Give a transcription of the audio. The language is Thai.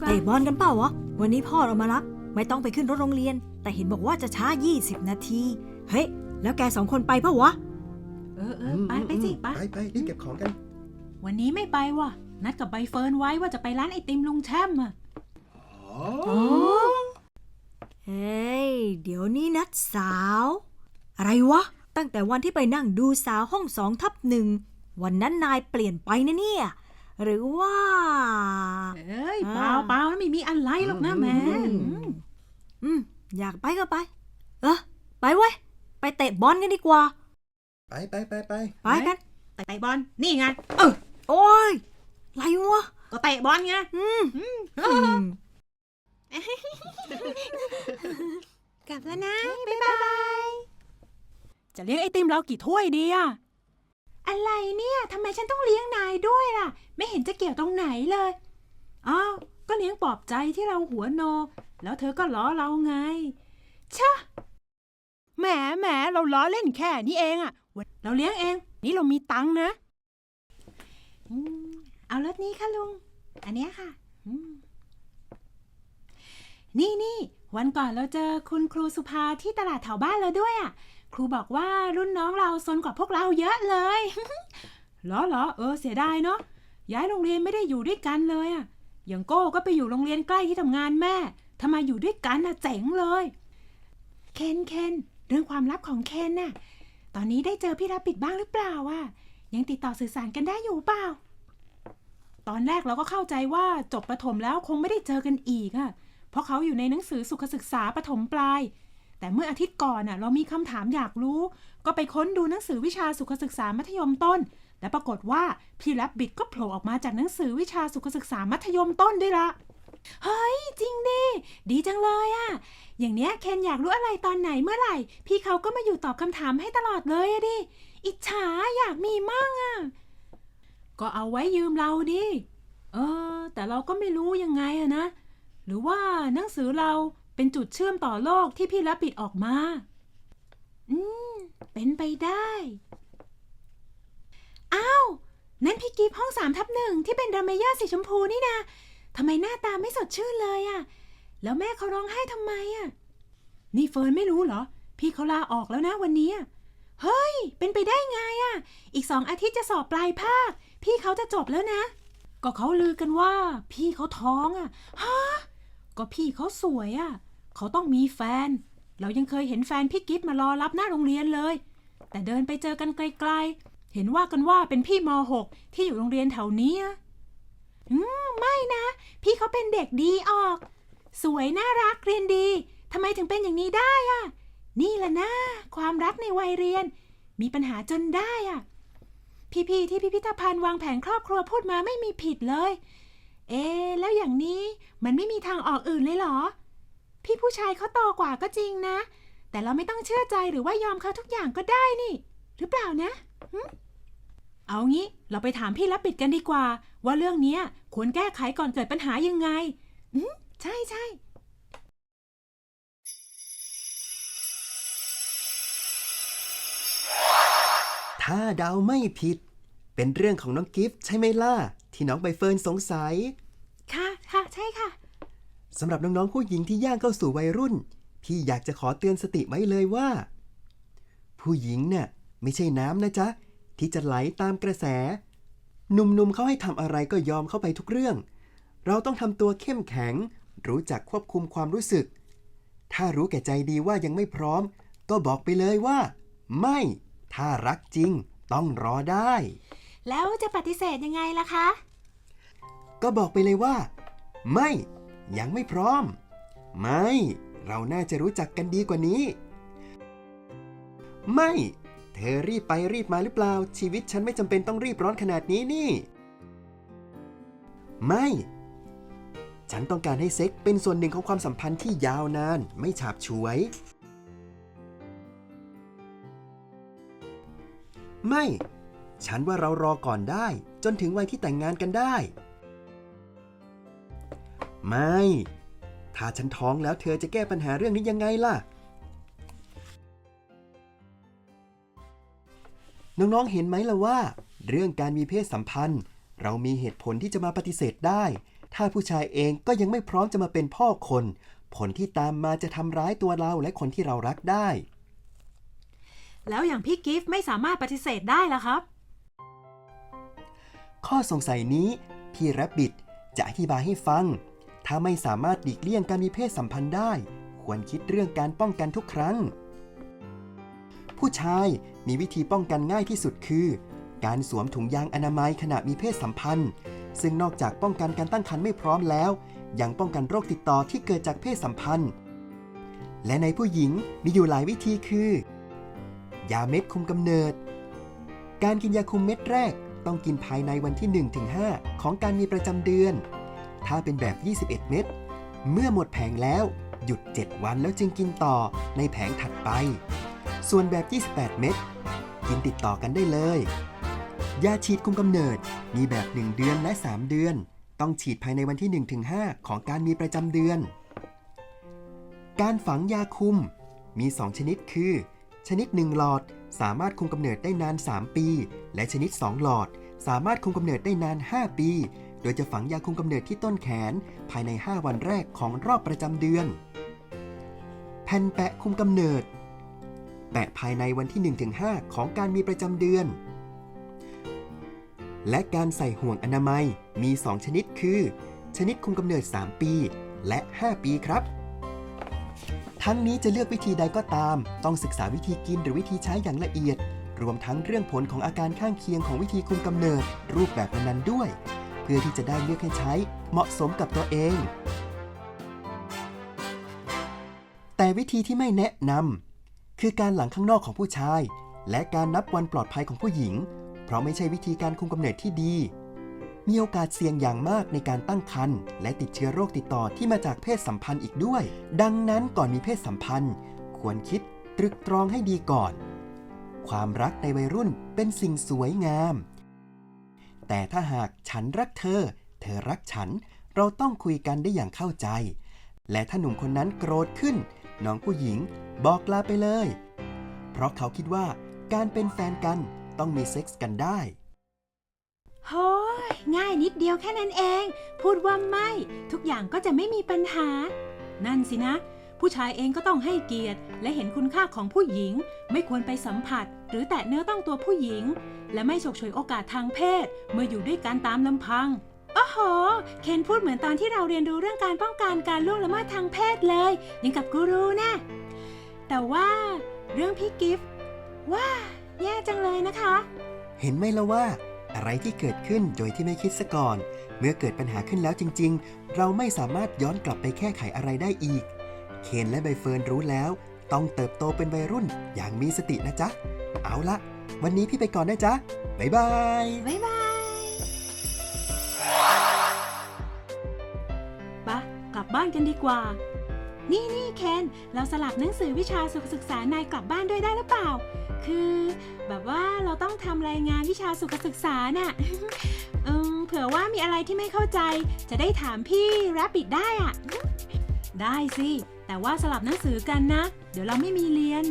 กว่าเตะบอลกันเปล่าวะ วันนี้พ่อเรามารับ ไม่ต้องไปขึ้นรถโรงเรียน แต่เห็นบอกว่าจะช้า 20 นาที เฮ้ย แล้วแกสองคนไปเปล่าวะ เออเออไปไปสิไป ไปไปรีบเก็บของกัน วันนี้ไม่ไปว่ะ นัดกับใบเฟิร์นไว้ว่าจะไปร้านไอติมลุงแช่มอะอ๋อเฮ้ย เดี๋ยวนี้นัดสาว อะไรวะ ตั้งแต่วันที่ไปนั่งดูสาวห้องสองทับหนึ่ง วันนั้นนายเปลี่ยนไปนะเนี่ย หรือว่า เอ้ยอ่าเปล่าเปล่าไม่มีอะไรหรอกนะแม่อืมอยากไปก็ไป เออไปเว้ย ไปเตะบอลกันดีกว่า ไปไปไปไปไปกันแต่เตะบอลนี่ไงโอ้ยอะไรวะก็เตะบอลไงอืมอืมกลับแล้วนะบ๊ายบายจะเลี้ยงไอติมเรากี่ถ้วยดีอะ อะไรเนี่ยทำไมฉันต้องเลี้ยงนายด้วยล่ะ ไม่เห็นจะเกี่ยวตรงไหนเลย อ้าว ก็เลี้ยงปลอบใจที่เราหัวโน แล้วเธอก็ล้อเราไง ชะ แหมแหมเราล้อเล่นแค่นี้เองอะเราเลี้ยงเอง นี่เรามีตังค์นะอืมเอารถนี้ค่ะลุง อันเนี้ยค่ะอืมนี่นี่วันก่อนเราเจอคุณครูสุภาที่ตลาดแถวบ้านเราด้วยอะ ครูบอกว่ารุ่นน้องเราซนกว่าพวกเราเยอะเลยเหรอเหรอเออเสียดายเนาะย้ายโรงเรียนไม่ได้อยู่ด้วยกันเลยอะอย่างโก้ก็ไปอยู่โรงเรียนใกล้ที่ทำงานแม่ทำไมอยู่ด้วยกันอะเจ๋งเลยเคนเคนเรื่องความลับของเคนน่ะตอนนี้ได้เจอพี่รับปิดบ้างหรือเปล่าอะยังติดต่อสื่อสารกันได้อยู่เปล่า ตอนแรกเราก็เข้าใจว่าจบประถมแล้วคงไม่ได้เจอกันอีกอะเพราะเขาอยู่ในหนังสือสุขศึกษาประถมปลาย แต่เมื่ออาทิตย์ก่อนน่ะเรามีคำถามอยากรู้ ก็ไปค้นดูหนังสือวิชาสุขศึกษามัธยมต้น และปรากฏว่าพี่แรบบิดก็โผล่ออกมาจากหนังสือวิชาสุขศึกษามัธยมต้นด้วยละเฮ้ย จริงดิ ดีจังเลยอะอย่างเนี้ยเคนอยากรู้อะไรตอนไหนเมื่อไหร่ พี่เขาก็มาอยู่ตอบคำถามให้ตลอดเลยอะดิ อิจฉาอยากมีมั่งอะก็เอาไว้ยืมเราดิ เออ แต่เราก็ไม่รู้ยังไงอะนะ หรือว่าหนังสือเรา เป็นจุดเชื่อมต่อโลกที่พี่รับปิดออกมา อืม เป็นไปได้ อ้าว นั่นพี่กิฟห้องสามทับหนึ่งที่เป็นดราเมยอร์สีชมพูนี่นะทำไมหน้าตาไม่สดชื่นเลยอะแล้วแม่เขาร้องไห้ทำไมอะนี่เฟิร์นไม่รู้เหรอ พี่เขาลาออกแล้วนะวันนี้ เฮ้ย เป็นไปได้ไงอะอีกสองอาทิตย์จะสอบปลายภาค พี่เขาจะจบแล้วนะ ก็เขาลือกันว่า พี่เขาท้องอะฮะก็พี่เขาสวยอะ เขาต้องมีแฟน เรายังเคยเห็นแฟนพี่กิฟมารอรับหน้าโรงเรียนเลย แต่เดินไปเจอกันไกลๆ เห็นว่ากันว่าเป็นพี่ม .6 ที่อยู่โรงเรียนแถวนี้อืมไม่นะ พี่เขาเป็นเด็กดีออก สวยน่ารักเรียนดีทำไมถึงเป็นอย่างนี้ได้อะนี่แหละนะความรักในวัยเรียน มีปัญหาจนได้อะพี่ๆที่พิพิธภัณฑ์วางแผนครอบครัวพูดมาไม่มีผิดเลย เอ๊ะแล้วอย่างนี้มันไม่มีทางออกอื่นเลยเหรอ พี่ผู้ชายเขาโตกว่าก็จริงนะ แต่เราไม่ต้องเชื่อใจหรือว่ายอมเขาทุกอย่างก็ได้นี่ หรือเปล่านะหึเอางี้เราไปถามพี่รับปิดกันดีกว่า ว่าเรื่องเนี้ยควรแก้ไขก่อนเกิดปัญหายังไง อืมใช่ใช่ถ้าเดาไม่ผิด เป็นเรื่องของน้องกิฟต์ใช่ไหมล่ะ ที่น้องใบเฟิร์นสงสัย ค่ะค่ะใช่ค่ะ สำหรับน้องๆผู้หญิงที่ย่างเข้าสู่วัยรุ่น พี่อยากจะขอเตือนสติไว้เลยว่า ผู้หญิงเนี่ยไม่ใช่น้ำนะจ๊ะ ที่จะไหลตามกระแส หนุ่มๆเขาให้ทำอะไรก็ยอมเข้าไปทุกเรื่อง เราต้องทำตัวเข้มแข็ง รู้จักควบคุมความรู้สึก ถ้ารู้แก่ใจดีว่ายังไม่พร้อม ก็บอกไปเลยว่า ไม่ ถ้ารักจริง ต้องรอได้ แล้วจะปฏิเสธยังไงล่ะคะ ก็บอกไปเลยว่า ไม่ ยังไม่พร้อม ไม่ เราน่าจะรู้จักกันดีกว่านี้ ไม่ เธอรีบไปรีบมาหรือเปล่า ชีวิตฉันไม่จำเป็นต้องรีบร้อนขนาดนี้นี่ ไม่ ฉันต้องการให้เซ็กเป็นส่วนหนึ่งของความสัมพันธ์ที่ยาวนาน ไม่ฉาบฉวย ไม่ ฉันว่าเรารอก่อนได้ จนถึงวัยที่แต่งงานกันได้ ไม่ ถ้าฉันท้องแล้วเธอจะแก้ปัญหาเรื่องนี้ยังไงล่ะ น้องๆ เห็นไหมล่ะว่า เรื่องการมีเพศสัมพันธ์ เรามีเหตุผลที่จะมาปฏิเสธได้ ถ้าผู้ชายเองก็ยังไม่พร้อมจะมาเป็นพ่อคน ผลที่ตามมาจะทำร้ายตัวเราและคนที่เรารักได้ แล้วอย่างพี่กิฟต์ไม่สามารถปฏิเสธได้ล่ะครับ ข้อสงสัยนี้พี่แรบบิทจะอธิบายให้ฟัง ถ้าไม่สามารถหลีกเลี่ยงการมีเพศสัมพันธ์ได้ ควรคิดเรื่องการป้องกันทุกครั้ง ผู้ชายมีวิธีป้องกันง่ายที่สุดคือ การสวมถุงยางอนามัยขณะมีเพศสัมพันธ์ ซึ่งนอกจากป้องกันการตั้งครรภ์ไม่พร้อมแล้ว ยังป้องกันโรคติดต่อที่เกิดจากเพศสัมพันธ์ และในผู้หญิงมีอยู่หลายวิธีคือ ยาเม็ดคุมกำเนิด การกินยาคุมเม็ดแรกต้องกินภายในวันที่ 1-5 ของการมีประจำเดือน ถ้าเป็นแบบ 21 เม็ด เมื่อหมดแผงแล้วหยุด 7 วันแล้วจึงกินต่อในแผงถัดไป ส่วนแบบ 28 เม็ด กินติดต่อกันได้เลย ยาฉีดคุมกำเนิดมีแบบ 1 เดือนและ 3 เดือน ต้องฉีดภายในวันที่ 1-5 ของการมีประจำเดือน การฝังยาคุมมี 2 ชนิดคือ ชนิด 1 หลอดสามารถคุมกำเนิดได้นาน 3 ปี และชนิด 2 หลอด สามารถคุมกำเนิดได้นาน 5 ปี โดยจะฝังยาคุมกำเนิดที่ต้นแขนภายใน 5 วันแรกของรอบประจำเดือน แผ่นแปะคุมกำเนิด แปะภายในวันที่ 1-5 ของการมีประจำเดือน และการใส่ห่วงอนามัยมี 2 ชนิดคือ ชนิดคุมกำเนิด 3 ปี และ 5 ปีครับทั้งนี้จะเลือกวิธีใดก็ตาม ต้องศึกษาวิธีกินหรือวิธีใช้อย่างละเอียด รวมทั้งเรื่องผลของอาการข้างเคียงของวิธีคุมกำเนิด รูปแบบนั้นด้วย พื่อที่จะได้เลือกให้ใช้เหมาะสมกับตัวเอง แต่วิธีที่ไม่แนะนำคือการหลังข้างนอกของผู้ชาย และการนับวันปลอดภัยของผู้หญิง เพราะไม่ใช่วิธีการคุมกำเนิดที่ดี มีโอกาสเสี่ยงอย่างมากในการตั้งครรภ์และติดเชื้อโรคติดต่อที่มาจากเพศสัมพันธ์อีกด้วย ดังนั้นก่อนมีเพศสัมพันธ์ ควรคิดตรึกตรองให้ดีก่อน ความรักในวัยรุ่นเป็นสิ่งสวยงาม แต่ถ้าหากฉันรักเธอ เธอรักฉัน เราต้องคุยกันได้อย่างเข้าใจ และถ้าหนุ่มคนนั้นโกรธขึ้น น้องผู้หญิงบอกลาไปเลย เพราะเขาคิดว่าการเป็นแฟนกันต้องมีเซ็กส์กันได้โฮ้ยง่ายนิดเดียวแค่นั้นเอง พูดว่าไม่ ทุกอย่างก็จะไม่มีปัญหา นั่นสินะ ผู้ชายเองก็ต้องให้เกียรติ และเห็นคุณค่าของผู้หญิง ไม่ควรไปสัมผัส หรือแตะเนื้อต้องตัวผู้หญิง และไม่ฉกฉวยโอกาสทางเพศ เมื่ออยู่ด้วยกันตามลำพังโอ้โห เคนพูดเหมือนตอนที่เราเรียนรู้เรื่องการป้องกันการล่วงละเมิดทางเพศเลย ยังกับกูรูนะ แต่ว่าเรื่องพี่กิฟต์ว่าแย่จังเลยนะคะ เห็นไหมละว่า อะไรที่เกิดขึ้นโดยที่ไม่คิดซะก่อน เมื่อเกิดปัญหาขึ้นแล้วจริง ๆ เราไม่สามารถย้อนกลับไปแก้ไขอะไรได้อีก เคนและใบเฟิร์นรู้แล้ว ต้องเติบโตเป็นวัยรุ่นอย่างมีสตินะจ๊ะ เอาละ วันนี้พี่ไปก่อนนะจ๊ะ บ๊ายบาย บ๊ายบายปะกลับบ้านกันดีกว่า นี่นี่เคน เราสลับหนังสือวิชาสุขศึกษานายกลับบ้านด้วยได้หรือเปล่า คือแบบว่าเราต้องทำรายงานวิชาสุขศึกษาน่ะเอมเผื่อว่ามีอะไรที่ไม่เข้าใจ จะได้ถามพี่แรปปิดได้อะได้สิ แต่ว่าสลับหนังสือกันนะ เดี๋ยวเราไม่มีเรียน